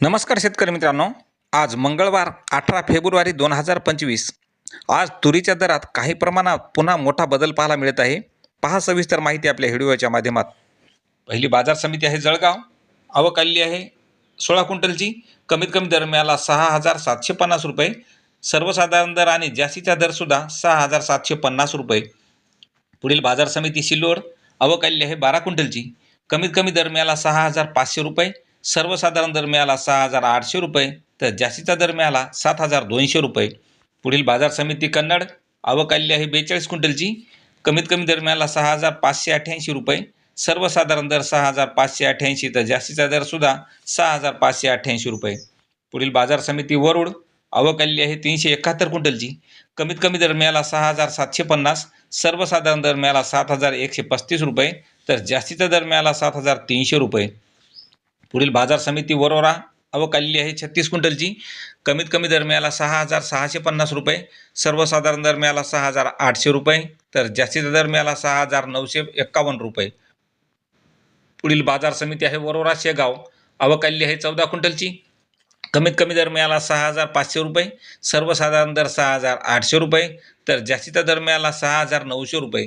नमस्कार शेतकरी मित्रांनो. आज मंगळवार अठरा फेब्रुवारी दोन हजार पंचवीस. आज तुरीच्या दरात काही प्रमाणात पुन्हा मोठा बदल पाहायला मिळत आहे. पहा सविस्तर माहिती आपल्या व्हिडिओच्या माध्यमात. पहिली बाजार समिती आहे जळगाव. आवक आलेली आहे सोळा क्विंटलची. कमीत कमी दर मिळाला सहा हजार सातशे पन्नास रुपये. सर्वसाधारण दर आणि जास्तीचा दरसुद्धा सहा हजार सातशे पन्नास रुपये. पुढील बाजार समिती सिल्लोड आवक आलेली आहे बारा क्विंटलची. कमीत कमी दर मिळाला सहा हजार पाचशे रुपये. सर्वसाधारण दर मिळाला सहा हजार आठशे रुपये तर जास्तीचा दर मिळाला सात हजार दोनशे रुपये. पुढील बाजार समिती कन्नड आवक आलेली आहे बेचाळीस क्विंटलची. कमीत कमी दर मिळाला सहा हजार पाचशे अठ्ठ्याऐंशी रुपये. सर्वसाधारण दर सहा हजार पाचशे अठ्ठ्याऐंशी तर जास्तीचा दरसुद्धा सहा हजार पाचशे अठ्ठ्याऐंशी रुपये. पुढील बाजार समिती वरुड आवक आलेली आहे तीनशे एकाहत्तर क्विंटलची. कमीत कमी दर मिळाला सहा हजार सातशे पन्नास सर्वसाधारण दर मिळाला सात हजार एकशे पस्तीस रुपये तर जास्तीचा दर मिळाला सात हजार तीनशे रुपये. पुढील बाजार समिती वरोरा आवक आहे छत्तीस क्विंटलची. कमीत कमी दर मिळाला सहा हजार सहाशे पन्नास रुपये सर्वसाधारण दर मिळाला सहा हजार आठशे रुपये तर जास्तीचा दर मिळाला सहा हजार नऊशे एक्कावन्न रुपये. पुढील बाजार समिती आहे वरोरा शेगाव आवक आहे चौदा क्विंटलची. कमीत कमी दर मिळाला सहा हजार पाचशे रुपये सर्वसाधारण दर सहा हजार आठशे रुपये तर जास्तीचा दर मिळाला सहा हजार नऊशे रुपये.